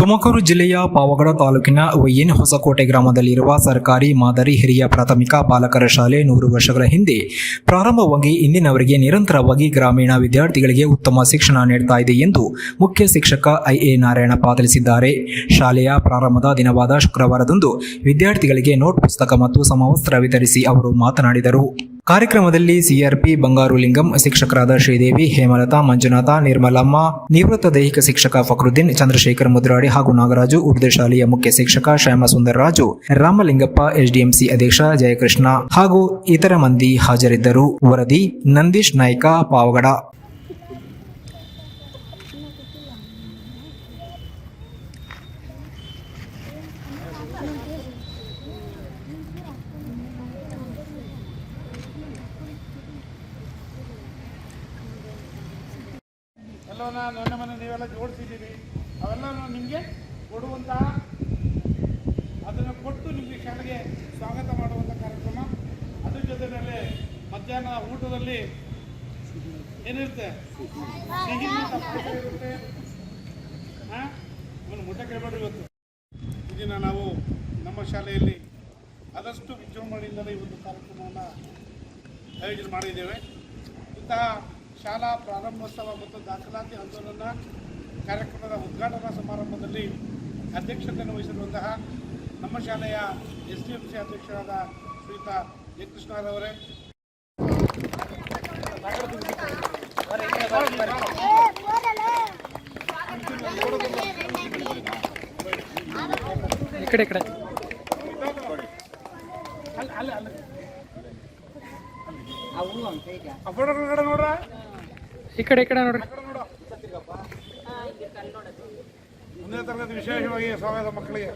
ತುಮಕೂರು ಜಿಲ್ಲೆಯ ಪಾವಗಡ ತಾಲೂಕಿನ ವೈಎನ್ ಹೊಸಕೋಟೆ ಗ್ರಾಮದಲ್ಲಿರುವ ಸರ್ಕಾರಿ ಮಾದರಿ ಹಿರಿಯ ಪ್ರಾಥಮಿಕ ಬಾಲಕರ ಶಾಲೆ ನೂರು ವರ್ಷಗಳ ಹಿಂದೆ ಪ್ರಾರಂಭವಾಗಿ ಇಂದಿನವರೆಗೆ ನಿರಂತರವಾಗಿ ಗ್ರಾಮೀಣ ವಿದ್ಯಾರ್ಥಿಗಳಿಗೆ ಉತ್ತಮ ಶಿಕ್ಷಣ ನೀಡ್ತಾ ಇದೆ ಎಂದು ಮುಖ್ಯ ಶಿಕ್ಷಕ ಐಎ ನಾರಾಯಣಪ್ಪ ತಿಳಿಸಿದ್ದಾರೆ. ಶಾಲೆಯ ಪ್ರಾರಂಭದ ದಿನವಾದ ಶುಕ್ರವಾರದಂದು ವಿದ್ಯಾರ್ಥಿಗಳಿಗೆ ನೋಟ್ ಪುಸ್ತಕ ಮತ್ತು ಸಮವಸ್ತ್ರ ವಿತರಿಸಿ ಅವರು ಮಾತನಾಡಿದರು. ಕಾರ್ಯಕ್ರಮದಲ್ಲಿ ಸಿಆರ್ಪಿ ಬಂಗಾರು ಲಿಂಗಂ ಶಿಕ್ಷಕರಾದ ಶ್ರೀದೇವಿ, ಹೇಮಲತಾ, ಮಂಜುನಾಥ, ನಿರ್ಮಲಮ್ಮ, ನಿವೃತ್ತ ದೈಹಿಕ ಶಿಕ್ಷಕ ಫಕ್ರುದ್ದೀನ್, ಚಂದ್ರಶೇಖರ್ ಮುದ್ರಾಡಿ ಹಾಗೂ ನಾಗರಾಜು, ಉರ್ದು ಶಾಲೆಯ ಮುಖ್ಯ ಶಿಕ್ಷಕ ಶ್ಯಾಮಸುಂದರ್ ರಾಜು ರಾಮಲಿಂಗಪ್ಪ, ಎಚ್ಡಿಎಂಸಿ ಅಧ್ಯಕ್ಷ ಜಯಕೃಷ್ಣ ಹಾಗೂ ಇತರ ಮಂದಿ ಹಾಜರಿದ್ದರು. ವರದಿ, ನಂದೀಶ್ ನಾಯ್ಕ, ಪಾವಗಡ. ಎಲ್ಲವನ್ನ ನನ್ನ ಮನೆ ನೀವೆಲ್ಲ ಜೋಡಿಸಿದ್ದೀವಿ. ಅವೆಲ್ಲ ನಿಮಗೆ ಕೊಡುವಂತಹ ಅದನ್ನು ಕೊಟ್ಟು ನಿಮಗೆ ಶಾಲೆಗೆ ಸ್ವಾಗತ ಮಾಡುವಂಥ ಕಾರ್ಯಕ್ರಮ. ಅದ್ರ ಜೊತೆಯಲ್ಲಿ ಮಧ್ಯಾಹ್ನ ಊಟದಲ್ಲಿ ಏನಿರುತ್ತೆ? ಇರುತ್ತೆ. ಹಾಂ ಮುಟ್ಟ ಕೇಳಬೇಡ್ರಿ ಇವತ್ತು. ಇದನ್ನು ದಿನ ನಾವು ನಮ್ಮ ಶಾಲೆಯಲ್ಲಿ ಆದಷ್ಟು ವಿಜೃಂಭಣೆಯಿಂದಲೇ ಈ ಒಂದು ಕಾರ್ಯಕ್ರಮವನ್ನು ಆಯೋಜನೆ ಮಾಡಿದ್ದೇವೆ. ಇಂತಹ ಶಾಲಾ ಪ್ರಾರಂಭೋತ್ಸವ ಮತ್ತು ದಾಖಲಾತಿ ಆಂದೋಲನ ಕಾರ್ಯಕ್ರಮದ ಉದ್ಘಾಟನಾ ಸಮಾರಂಭದಲ್ಲಿ ಅಧ್ಯಕ್ಷತೆಯನ್ನು ವಹಿಸಿರುವಂತಹ ನಮ್ಮ ಶಾಲೆಯ ಎಸ್ ಡಿ ಎಂ ಸಿ ಅಧ್ಯಕ್ಷರಾದ ಶ್ರೀತಾ ಜಯಕೃಷ್ಣರವರೇ ಕೃಷ್ಣರವರೇ ಈ ಕಡೆ ಕಡೆ. ಅಲ್ಲ ಅಲ್ಲ ಅಲ್ಲ ನೋಡ್ರ? ಈ ಕಡೆ ಈ ಕಡೆ ನೋಡ್ರಿ. ಮುಂದಿನ ತರಗತಿ ವಿಶೇಷವಾಗಿ ಸ್ವಾಗತ ಮಕ್ಕಳಿಗೆ.